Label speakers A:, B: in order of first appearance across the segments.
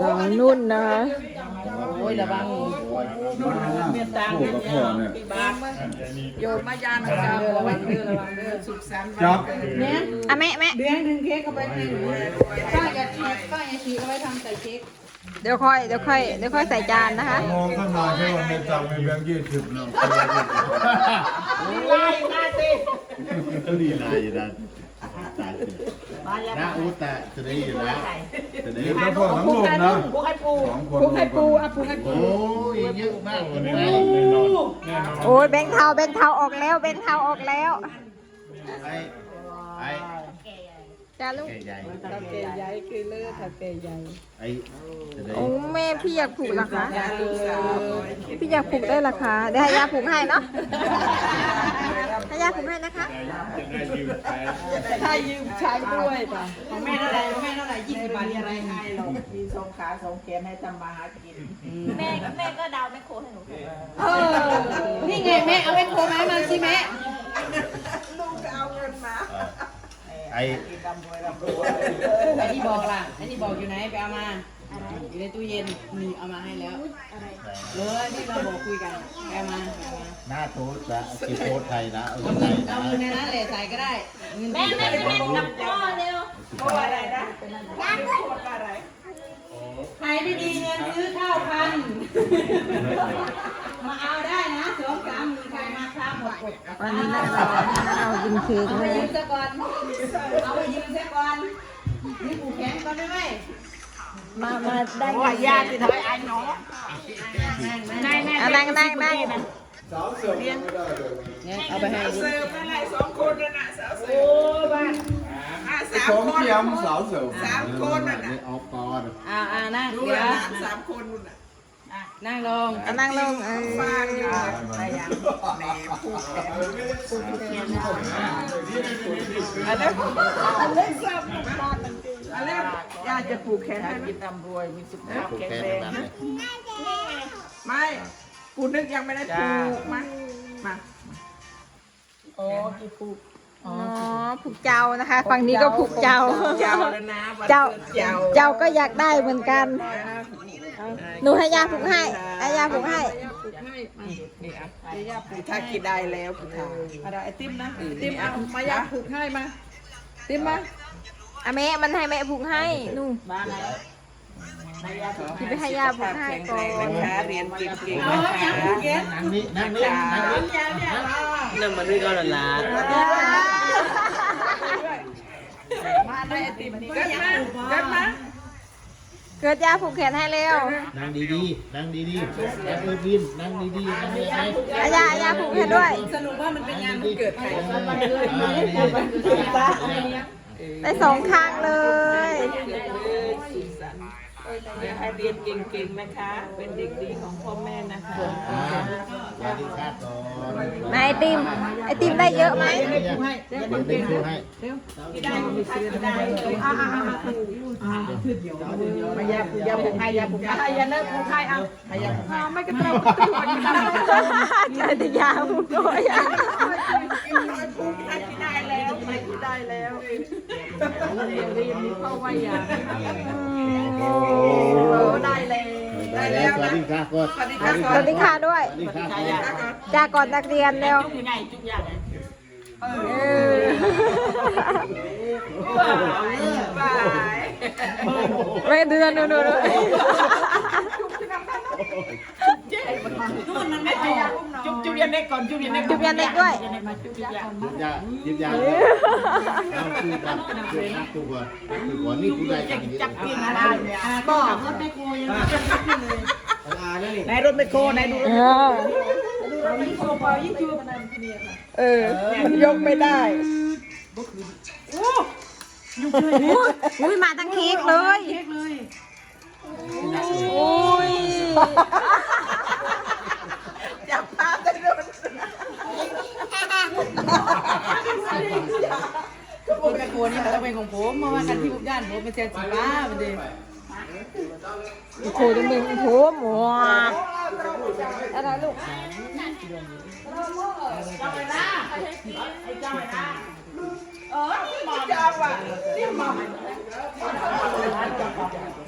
A: สาวนุ่นนะคะ
B: โอ้ยระวังเมียตัง
C: โอ้กับพ่อเนี่ย
B: บาปโยมมายานะจ๊ะระวังเด้อระวังเด้อสุขสันต์
C: จับ
B: เนี่ย
A: อะแม่แม่
B: เบี้ยงดึงเค้กเข้าไปให้หนูป้าอย่าฉีกป้าอย่าฉีกเอาไว้ทำใส่เค้ก
A: เดี๋ยวค่อยเดี๋ยวค่อยเดี๋ยวค่อยใส่จานนะคะ
C: มองข้างมาแค่ว่าไม่จับมีแบงค์ยี่สิบเนาะ
B: ไล่มาสิ
D: ก็ดีลายอยู่นะนะอูแต่จะได้อยู่แล้ว จะได้
C: เดี๋ยวถ้าพ่อทั้งลูกนะ
B: ปูให้ปู
C: สองคน
B: ปูให้ปูอะปูให้ปู
D: โอ้ยเยอะมากเลยนะ
A: โอ้ยแบงค์เทาแบงค์เทาออกแล้วแบงค์เทาออกแล้ว
D: ไอ้ไอ้
A: จ้าลูก
D: แก่ใหญ่
B: ทำเกยใหญ่คือเลือดทำเกยใหญ่
D: ไอ้จะได้
A: โอ้แม่พี่อยากผูกเหรอคะ
B: ยาลูกสาว
A: พี่อยากผูกได้เหรอคะเดี๋ยวให้ยาผูกให้เนาะให้ยาผูกให้นะคะ
B: ถ้ายืมใช้ด้วยจ้ะของแม่เท่าไหร่ของแม่เท่าไหร่ยี่สิบบาทนี่อะไรให้หรอกมีสองขาสองแขนให้ทำมาหากิน
A: แม่แม่ก็ดาวแม่โคให้หนู
B: เออนี่ไงแม่เอาไว้โคมามาสิแม่
D: ไอ้
B: ไอ้ที่บอกล่ะไอ้ที่บอกอยู่ไหนไปเอามา อยู่ในตู้เย็นมีเอามาให้แล้วเลยที่เราบอกคุยกันไปเอามาไปเอามา
D: หน้าโต๊ะจะกีโพสไทยนะเอา
B: เอา
D: ไท
B: เงิน
D: ยนะ
B: เอาเงินในนั้นเลยใส่ก็ได้เงินแม่แม่แม่กับพ่อเร็วพ่ออะไรนะใครไม่ดีเงินซื้อข้าวพัน
A: วันนี้เราเรากินเค้ก
B: เล
A: ย
B: ยืมซะก่อน เอาไปยืมซะก่อนนี่ผูแขนก่อนได้ไหม
A: มามาได้
B: ว่าญาติถอยอันเนาะนั่ง
A: นั่งนั่งนั่งสาว
B: เสิม่ได้เเนี่ยเอาไปให้เสิ
C: ร์ฟอะไรสอง
E: คนนั่น่ะสาว
C: เสิร์
E: ฟโอ้
F: บ้าน
E: สา
C: มคนสาวเสิร์ฟ
D: สามคนน่ะน่ะเอาปอน
B: อ่าอ่านะเดี๋ยวสามคนนั่นน่ะ งลง
A: อะนั่งลงเออ
B: ญาติจะผูกแขนให้กินตำรวยมีสุขภาพ
D: ผูก
B: แข็ง
D: แขน
B: แรง
D: แบบ
B: นะ
D: นี้
F: ไม่กูนึกยังไม่ได้ผูกมามา
B: โอ้กี่ผูก
A: อ๋อผูกเจ้านะคะ ฝั่งนี้ก็ผูกเจ้า
F: เจ้าแล้วนะวัน
A: เจ้า
F: เจ้า
A: เจ้าก็อยากได้เหมือนกัน หนูให้ยาผูกให้ให้ยาผูกให้
F: ผูกให้มานี่อะย่าผูกถ้าคิดได้แล้วผูกทาอะไรไอติมนะไอติมเอามาย่าผูกให้มาติมมา
A: อะแม่มันให้แม่ผูกให้นู่น
B: บ้านไหน
A: พี่ไปให้ยาผูกให้
F: แข็ง
A: ก่อ
F: แรง
A: น
F: นะคะเรียนเก่งๆ
B: เอา
F: นะ
B: อย่าง
F: คะ
B: ผูกแขน
D: นั่งนี่นั่งนี่นั่งนี่
B: นั่งมาด้วยกันหลาน
F: มาได้ไอติมนี่กันมากันมา
A: เกิดยาผูกแขนให้เร็ว
D: นั่งดีๆ นั่งดีๆแล้วเออวินนั่งดีๆนั่งดีๆ
A: อายาอายาผูกให้ด้วย
B: สรุปว่ามันเป็นงานมันเกิดใคร
A: ได้สองข้างเลย
F: ให้เรียนเก่งๆนะคะ เป็นเด็กดีของพ่อแม่นะคะ
D: อ่าสวัสดีครับก่อน
A: นายไอติมไอติมได้เยอะไหม
D: เดี๋ยวเดี๋ยวเด็กช่วยให้
F: มายาผูกยาผูกให้ยาผูกให้ยาเลิกผูกให้เอาให้ยาผูกให้ไม่กระตุ้น
A: เจอแต่ยาผูกด้วย
F: ผูกให้ที่ได้แล้วไม่ที่ได้แล้วเรียนเรียนเข้าว่ายา
D: โอ้
F: โหได้แล้ว
D: ได้แล้วสวัสดีครับก่อน
F: สวัสดีค่ะ
A: สวัสดีค่ะด้วย
D: สวัสดีครับ
A: จาก่อนนักเรียนเร็ว
B: ยังไงจุกอย่าง
A: เออ
F: บาย
A: ไม่เดือนดูดูดู
B: นู่นมันไม่พอจุกจุกยันเด็กก่อนจุกยันเด็ก
A: จุบยันเด็กด้วย
B: จุกยัน
D: ยิบยายิบยาเอาคือแบบคือตัวคือหัวนี่กูได้จังนี้
B: จับกินอะไรบอกรถไม่โคยัง
F: นายรถไมโครนายดู
A: เออ
F: เออมันยกไม่ได้
A: อุ้ยมาทั้งเค้กเลย
B: ค้กเลย
F: จับภาพได้ด้วย
B: รถไม่โคนี่มันต้องเป็นของผมเพราว่าการที่ผมย่านผมเป็นเซนสิบ้ามันเดี
A: โคจะมึงโถหมวกอะไรลูก
F: จับอะ
B: เเดี๋
A: ยวลูกเดี๋ยว
F: ใจกันเอนโนเอจำไว้ใจกัน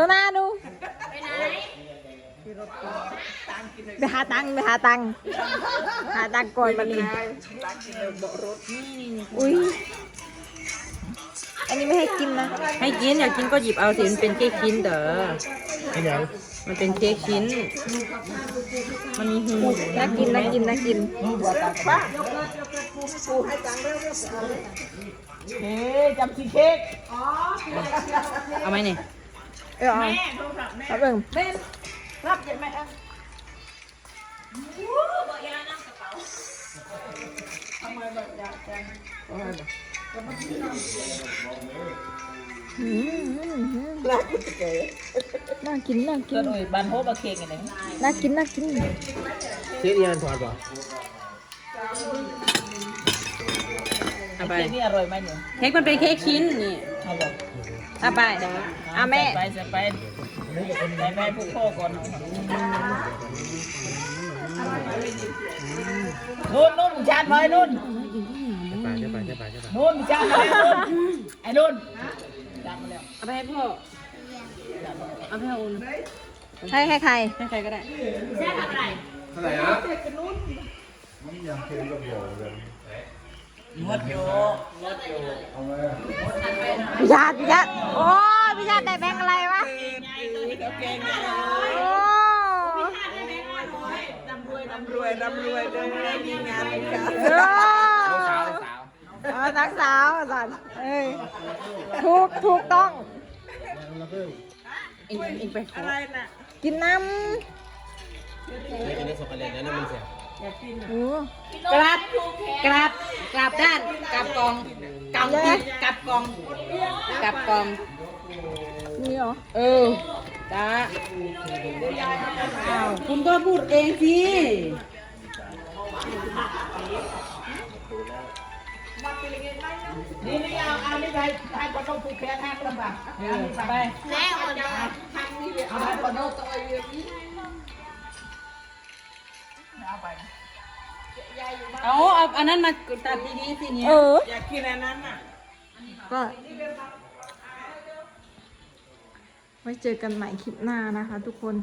A: ตัวหน้าดูไปหาตังค์ไปหาตังค์หาตังค์ก่อนมันนี่อุ้ยอันนี้ไม่ให้กินนะ
B: ให้กินอยากกินก็หยิบเอาสิมันเป็นเค้กชิ้นเด้อมันเป็นเค้กชิ้น มันมีหู
A: น่ากินน่ากินน่ากิน
F: เฮ้จำสีเค้ก
B: เอาไหมเนี่ย
A: เออเอาเอาเบิ่ง
F: รับยังไหมอะ
A: อืมอืมอืมน่ากินน่ากิ
F: ก็
A: น
F: โดยบันโฮบะเค้กไงเนี่ย
A: น่ากินน่ากิน
B: เอาไป
F: เค้กนี่อร่อยไหมเนี่ย
B: เค้กมันเป็นเค้กชิ้นนี่
F: เอา
A: ไปเอาแม่
F: ไปจะไปไปไปพวกพ่อก่อนนู่นนู่นชาติไว้นู่นนู่นชาติไว้นู่นไอ้นู่น
B: เอาไปให้พ่อเอาไปให้อุ่น
A: ให้ให้ใคร
B: ให้ใครก็ได้
C: เท่าไหร่ฮะ
F: น วดอยู่
A: พิชาติพิชาติโอ้ยพิชาติได้แบงค์อะไรวะโอ้
F: ร่ำรวยร่ำรวยร่ำรวยเลยมีงานกัน
A: โอ้เอานักสาวสันเอ้ยถูกถูกต้อง
B: เองเองไปขอ
A: กินน้ำ โอ้
B: กลับกลับกลับด้านกลับกองกลับทิศกลับกองกลับกอง
A: นี่เหรอ
B: เออจ้าอ้าวคุณก็พูดเองสิ
F: นี่นี่เอาเอานี่ไปให้ปนกผูกแขนให้ลำบากเอานี่ไปแล้วเอาให้ปนกตัวเยอะนี่ เอาไป
B: เอาเอาอันนั้นมาตัดดีๆสิเนี่ย
A: เออ
F: อยากกินอันนั้นอะ
A: ก็ไว้เจอกันใหม่คลิปหน้านะคะทุกคน